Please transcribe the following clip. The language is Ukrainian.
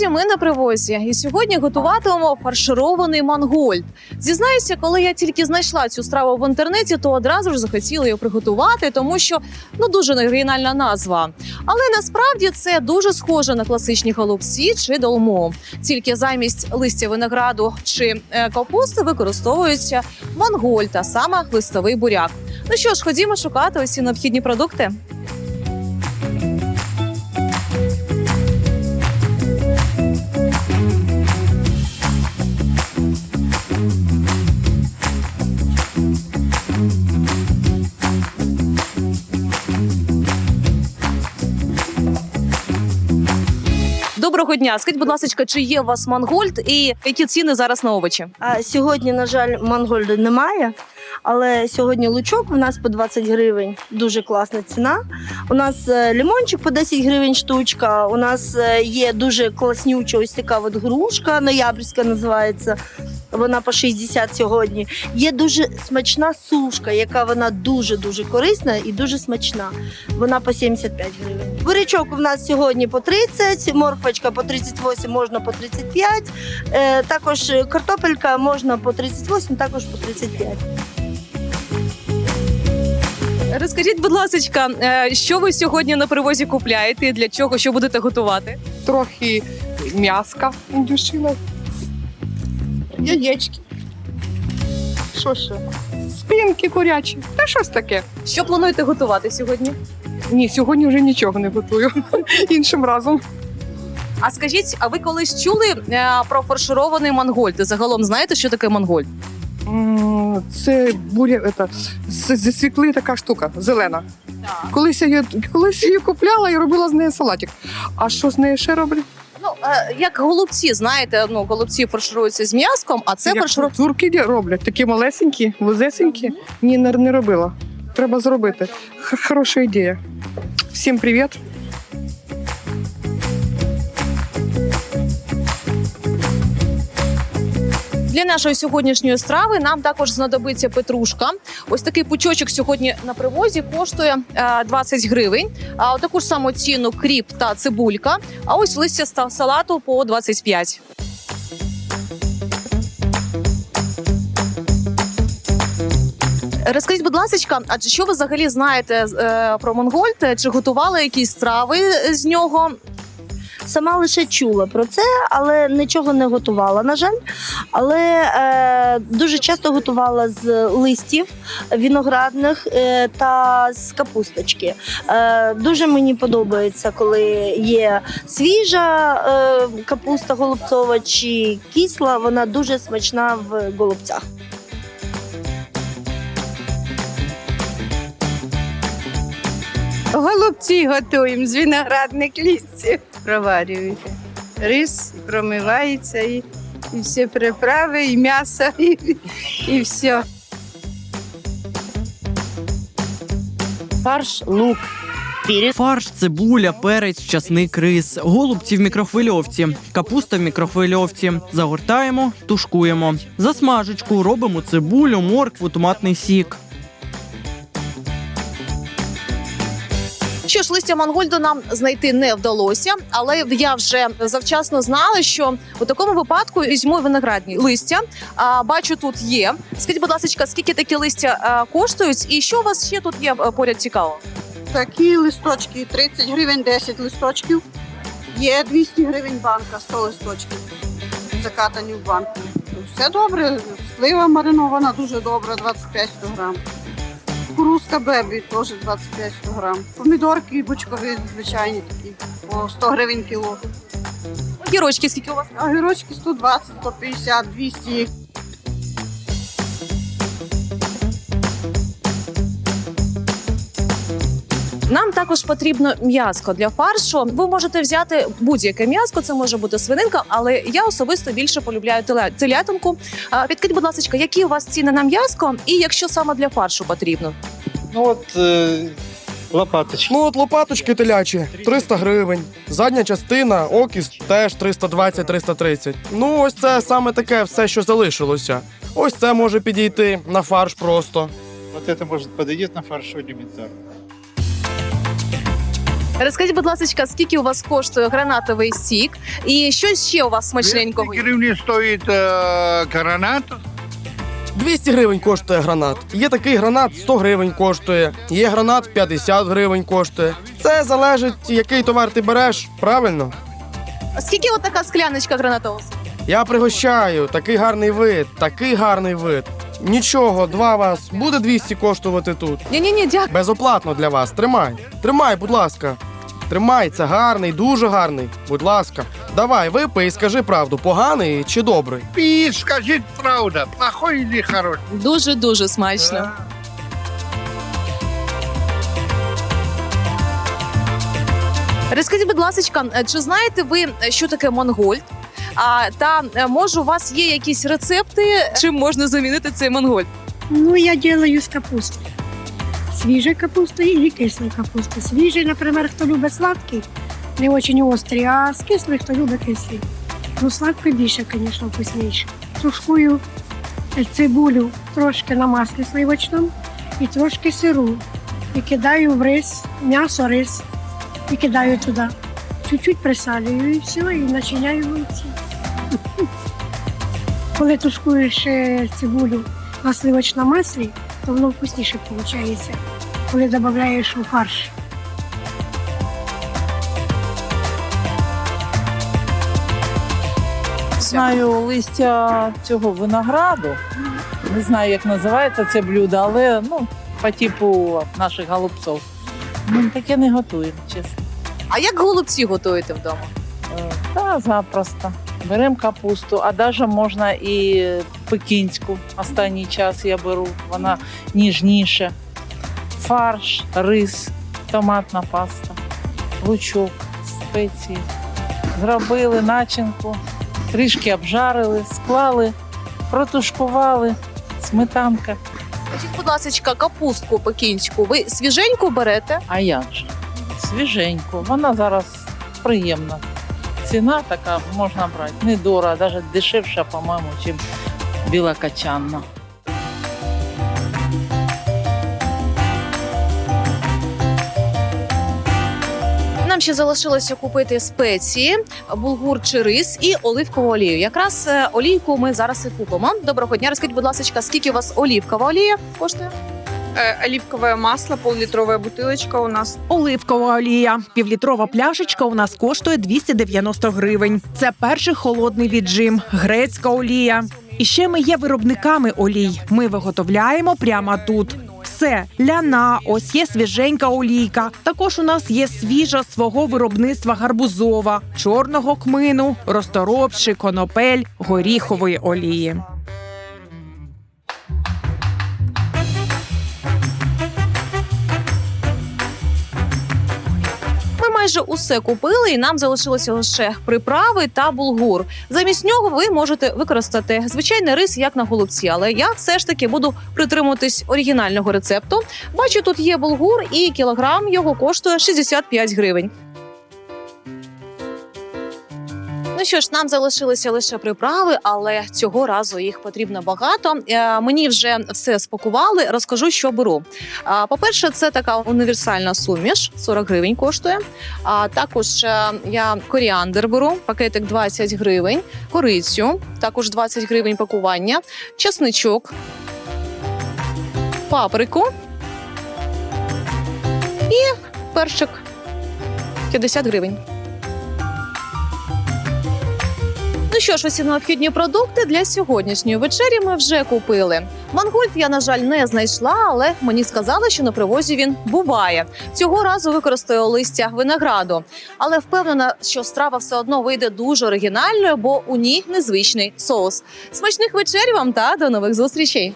Друзі! Ми на привозі. І сьогодні готуватимемо фарширований мангольд. Зізнаюся, коли я тільки знайшла цю страву в інтернеті, то одразу ж захотіла її приготувати, тому що ну дуже оригінальна назва. Але насправді це дуже схоже на класичні голубці чи долму. Тільки замість листя винограду чи е, капусти використовується мангольд, а саме листовий буряк. Ну що ж, ходімо шукати усі необхідні продукти. Доброго дня. Скажіть, будь ласка, чи є у вас мангольд і які ціни зараз на овочі? А сьогодні, на жаль, мангольду немає. Але сьогодні лучок у нас по 20 гривень. Дуже класна ціна. У нас е, лимончик по 10 гривень штучка. У нас е, є дуже класнюча ось така от грушка, ноябрьська називається. Вона по 60 сьогодні. Є дуже смачна сушка, яка вона дуже дуже корисна і дуже смачна. Вона по 75 гривень. Бурячок у нас сьогодні по 30, морквочка по 38, можна по 35. Е, також картопелька можна по 38, також по 35. Розкажіть, будь ласка, е, що ви сьогодні на привозі купляєте і для чого що будете готувати? трохи м'яска індюшина, яєчки. Що ще? Спинки курячі. Та щось таке. Що плануєте готувати сьогодні? Ні, сьогодні вже нічого не готую. Іншим разом. А скажіть, а ви колись чули е, про фарширований мангольд? Загалом знаєте, що таке мангольд? М, Це буря, это, з- зі свікли така штука, зелена. Так. Колись я, її- колись я її купляла і робила з неї салатик. А що з нею ще роблять? Ну е, як голубці, знаєте, ну голубці фаршируються з м'яском, а це Як фарширу... Турки роблять, такі малесенькі, вузесенькі. Ні, не, не робила. Треба зробити. Х- Хороша ідея. Всім привіт. Для нашої сьогоднішньої страви нам також знадобиться петрушка. Ось такий пучочок сьогодні на привозі коштує е, 20 гривень. А таку ж саму ціну кріп та цибулька. А ось листя салату по 25. Розкажіть, будь ласка, а що ви взагалі знаєте е, про Монгольд? Чи готували якісь страви з нього? Сама лише чула про це, але нічого не готувала, на жаль. Але е, дуже часто готувала з листів виноградних е, та з капусточки. Е, дуже мені подобається, коли є свіжа е, капуста голубцова чи кисла. Вона дуже смачна в голубцях. Голубці готуємо з виноградних листів. Проварюєте. Рис промивається і, і всі приправи, і м'ясо, і, і все. Фарш, лук. Фарш, цибуля, перець, часник, рис, голубці в мікрохвильовці, капуста в мікрохвильовці. Загортаємо, тушкуємо. Засмажечку робимо цибулю, моркву, томатний сік. Що ж, листя Монгольду нам знайти не вдалося, але я вже завчасно знала, що у такому випадку візьму виноградні листя. А бачу, тут є. Скажіть, будь ласка, скільки такі листя коштують, і що у вас ще тут є а, поряд цікаво? Такі листочки 30 гривень 10 листочків. Є 200 гривень банка, 100 листочків. Закатані в банку. Все добре. Слива маринована дуже добра, 25 100 грам. Кукурузка бебі теж 25 100 грам. Помідорки бочкові звичайні такі, по 100 гривень кіло. Огірочки, скільки у вас? Огірочки 120, 150, 200. Нам також потрібно м'яско для фаршу. Ви можете взяти будь-яке м'яско, це може бути свининка, але я особисто більше полюбляю теля- телятинку. Підкажіть, будь ласка, які у вас ціни на м'яско, і якщо саме для фаршу потрібно? Ну от е, лопаточки. Ну от лопаточки телячі 300 гривень. Задня частина, окіс теж 320-330. Ну, ось це саме таке все, що залишилося. Ось це може підійти на фарш просто. Вот это может подойдет на фарш элементарно. Розкажіть, будь ласка, скільки у вас коштує гранатовий сік і що ще у вас смачненького? є? гривні стоїть е, гранат. 200 гривень коштує гранат. Є такий гранат 100 гривень коштує. Є гранат 50 гривень коштує. Це залежить, який товар ти береш, правильно? Скільки от така скляночка гранатового соку? Я пригощаю, такий гарний вид, такий гарний вид. Нічого, два вас буде 200 коштувати тут. Ні, ні, ні, дякую. Безоплатно для вас. Тримай. Тримай, будь ласка. Тримай, це гарний, дуже гарний. Будь ласка. Давай, випий і скажи правду, поганий чи добрий. І скажіть правда, плохой или хороший. Дуже дуже смачно. Розкажіть, будь ласка, чи знаєте ви, що таке монгольд? А та е, може у вас є якісь рецепти, чим можна замінити цей монгольд? Ну, я делаю с капустой. Свежей капустой или кислой капустой. Свежий, например, кто любит сладкий, не очень острый, а с кислой, кто любит кислий. Ну, сладкий більше, звісно, вкусніше. Тушкую цибулю трошки на маслі сливочному і трошки сиру. І кидаю в рис, м'ясо, рис. І кидаю туди. Чуть-чуть присалюю і все, і начиняю голубці. Коли тушкуєш е, цибулю на сливочному маслі, воно вкусніше виходить, коли додаєш у фарш. Знаю листя цього винограду. Не знаю, як називається це блюдо, але ну, по типу наших голубців. Ми таке не готуємо, чесно. А як голубці готуєте вдома? Е, Та запросто. Беремо капусту, а навіть можна і пекінську. Останній час я беру, вона ніжніша. Фарш, рис, томатна паста, лучок, спеції. Зробили начинку, трішки обжарили, склали, протушкували, сметанка. Скажіть, будь ласка, капустку пекінську ви свіженьку берете? А як же? Свіженько. Вона зараз приємна. Ціна така можна брати. Недорого, навіть дешевша, по-моєму, ніж біла качанна. Нам ще залишилося купити спеції, булгур чи рис і оливкову олію. Якраз е, олійку ми зараз і купимо. Доброго дня, розкажіть, будь ласка, скільки у вас олівкова олія коштує? Оливковое масло, пол-литровая бутылочка у нас. Оливкова олія. Півлітрова пляшечка у нас коштує 290 гривень. Це перший холодний віджим, грецька олія. І ще ми є виробниками олій. Ми виготовляємо прямо тут. Все ляна, ось є свіженька олійка. Також у нас є свіжа свого виробництва гарбузова, чорного кмину, розторопши, конопель, горіхової олії. Майже усе купили, і нам залишилося лише приправи та булгур. Замість нього ви можете використати звичайний рис як на голубці, але я все ж таки буду притримуватись оригінального рецепту. Бачу, тут є булгур, і кілограм його коштує 65 гривень. Ну що ж, нам залишилися лише приправи, але цього разу їх потрібно багато. Е, мені вже все спакували. Розкажу, що беру. По-перше, це така універсальна суміш, 40 гривень коштує. А також е, я коріандр беру, пакетик 20 гривень, корицю, також 20 гривень пакування, часничок, паприку і перчик 50 гривень. Що ж, усі необхідні продукти для сьогоднішньої вечері ми вже купили. Мангольд я, на жаль, не знайшла, але мені сказали, що на привозі він буває. Цього разу використаю листя винограду, але впевнена, що страва все одно вийде дуже оригінальною, бо у ній незвичний соус. Смачних вечерів вам та до нових зустрічей!